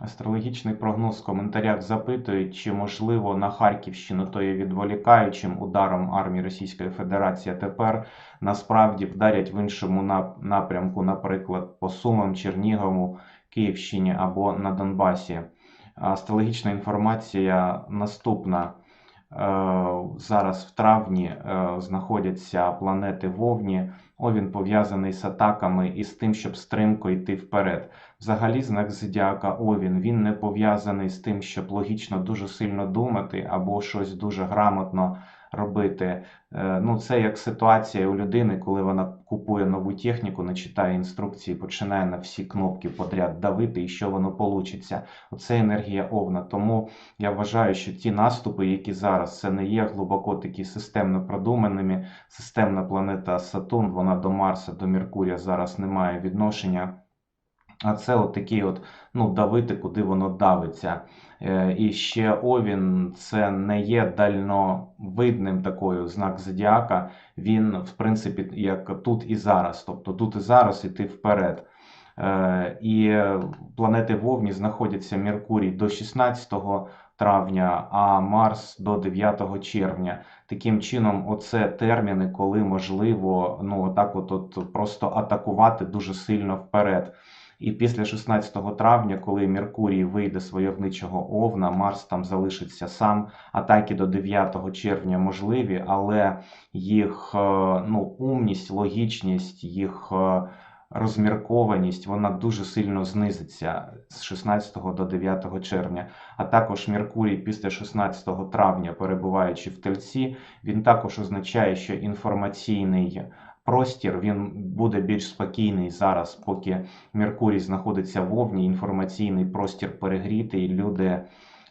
Астрологічний прогноз в коментарях запитують, чи можливо на Харківщину то є відволікаючим ударом армії Російської Федерації. Тепер насправді вдарять в іншому напрямку, наприклад, по Сумам, Чернігову, Київщині або на Донбасі. Астрологічна інформація наступна. Е, Зараз в травні е, знаходяться планети Вовні. Овін пов'язаний з атаками і з тим, щоб стрімко йти вперед. Взагалі, знак зодіака Овін він не пов'язаний з тим, щоб логічно дуже сильно думати або щось дуже грамотно робити. Е, Ну, це як ситуація у людини, коли вона купує нову техніку, не читає інструкції, починає на всі кнопки подряд давити, і що воно получиться. Оце енергія Овна. Тому я вважаю, що ті наступи, які зараз це не є глибоко такі системно продуманими. Системна планета Сатурн, вона до Марса, до Меркурія зараз не має відношення. А це от такий от, ну, давити, куди воно давиться. Е, І ще Овін це не є дальновидним такою знак зодіака. Він, в принципі, як тут і зараз. Тобто тут і зараз іти вперед. Е, І планети Вовні знаходяться Меркурій до 16 травня, а Марс до 9 червня. Таким чином, оце терміни, коли можливо, ну отак, от, от просто атакувати дуже сильно вперед. І після 16 травня, коли Меркурій вийде з войовничого Овна, Марс там залишиться сам. Атаки до 9 червня можливі, але їх е, ну, умність, логічність, їх е, розміркованість вона дуже сильно знизиться з 16 до 9 червня. А також Меркурій після 16 травня, перебуваючи в Тельці, він також означає, що інформаційний простір він буде більш спокійний зараз, поки Меркурій знаходиться в Овні, інформаційний простір перегрітий, люди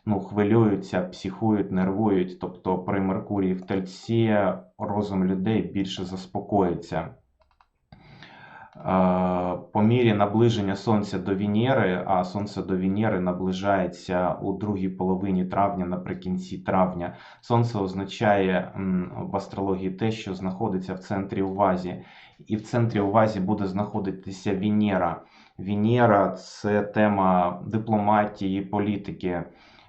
ну, хвилюються, психують, нервують. Тобто при Меркурії в Тельці розум людей більше заспокоїться. По мірі наближення Сонця до Венери, а Сонце до Венери наближається у другій половині травня, наприкінці травня. Сонце означає в астрології те, що знаходиться в центрі увазі. І в центрі увазі буде знаходитися Венера. Венера це тема дипломатії, політики.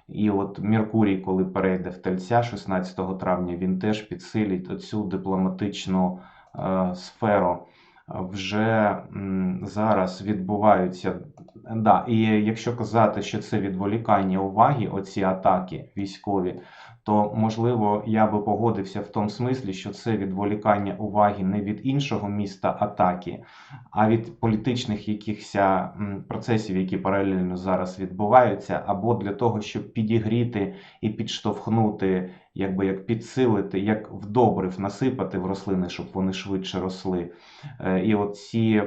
І от Меркурій, коли перейде в Тельця 16 травня, він теж підсилить оцю дипломатичну е, сферу. Вже зараз відбуваються. Да, і якщо казати, що це відволікання уваги, оці атаки військові, то можливо я би погодився в тому смислі, що це відволікання уваги не від іншого міста атаки, а від політичних якихось процесів, які паралельно зараз відбуваються, або для того, щоб підігріти і підштовхнути, якби як підсилити, як вдобрив насипати в рослини, щоб вони швидше росли. Е, І от ці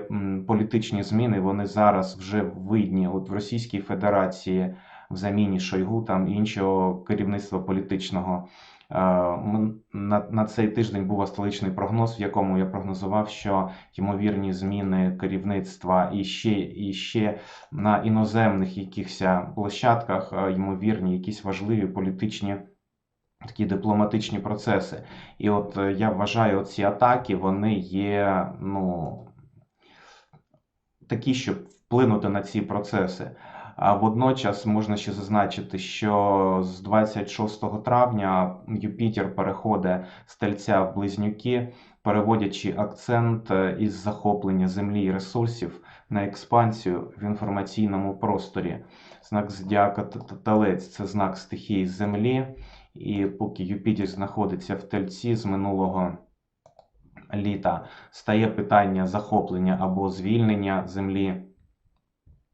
політичні зміни вони зараз вже видні. От в Російській Федерації в заміні Шойгу там іншого керівництва політичного. Е, На, на цей тиждень був астрологічний прогноз, в якому я прогнозував, що ймовірні зміни керівництва і ще, і ще на іноземних якихось площадках, е, ймовірні якісь важливі політичні такі дипломатичні процеси. І от е, я вважаю, ці атаки вони є ну, такі, щоб вплинути на ці процеси. А водночас можна ще зазначити, що з 26 травня Юпітер переходить з тельця в близнюки, переводячи акцент е, із захоплення землі і ресурсів на експансію в інформаційному просторі. Знак зодіака Телець це знак стихії землі. І поки Юпітер знаходиться в тельці з минулого літа, стає питання захоплення або звільнення землі.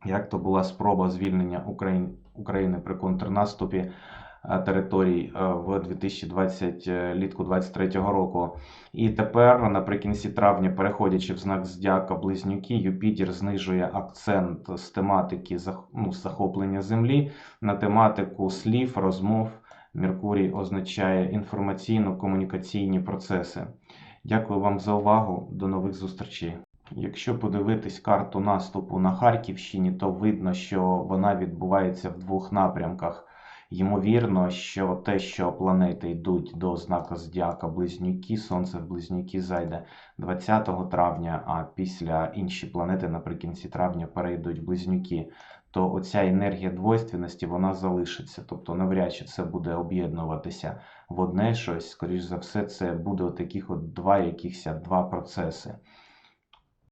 Як то була спроба звільнення Україн- України при контрнаступі е, територій е, в 2020 е, літку 23 року. І тепер, наприкінці травня, переходячи в знак Здяка Близнюки, Юпітер знижує акцент з тематики ну, захоплення землі на тематику слів, розмов. Меркурій означає інформаційно-комунікаційні процеси. Дякую вам за увагу. До нових зустрічей. Якщо подивитись карту наступу на Харківщині, то видно, що вона відбувається в двох напрямках. Ймовірно, що те, що планети йдуть до знака Зодіака Близнюки, Сонце в Близнюки зайде 20 травня, а після інші планети наприкінці травня перейдуть в Близнюки. то оця енергія двойственності вона залишиться. Тобто навряд чи це буде об'єднуватися в одне щось. Скоріш за все, це буде таких от два якихось два процеси.